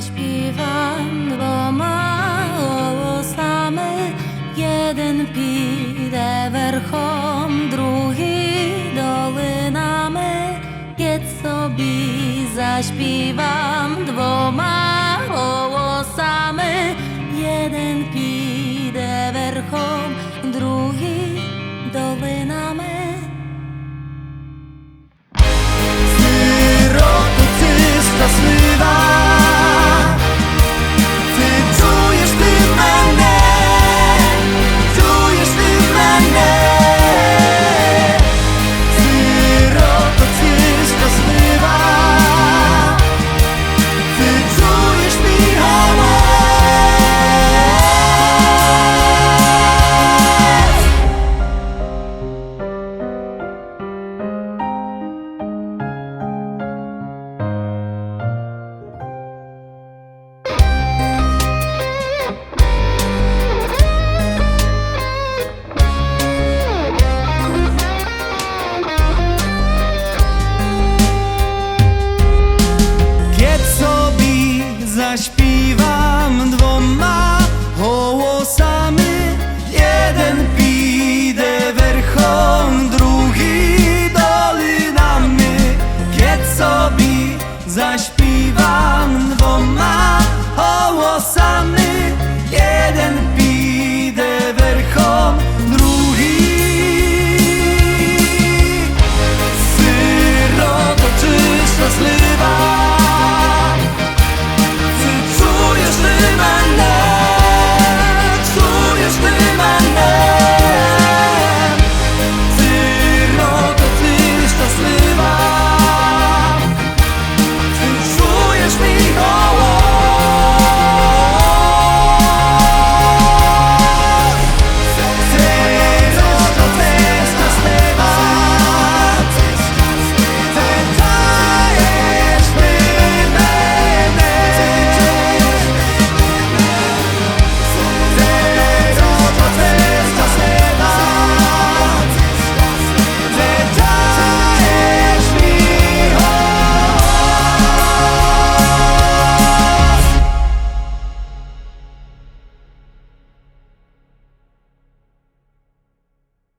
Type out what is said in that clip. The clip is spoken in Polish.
zaśpiewam dwoma głosami Jeden pide werchom, drugi dolinami Jedz sobie zaśpiewam dwoma zaśpiewam dwoma hołosami.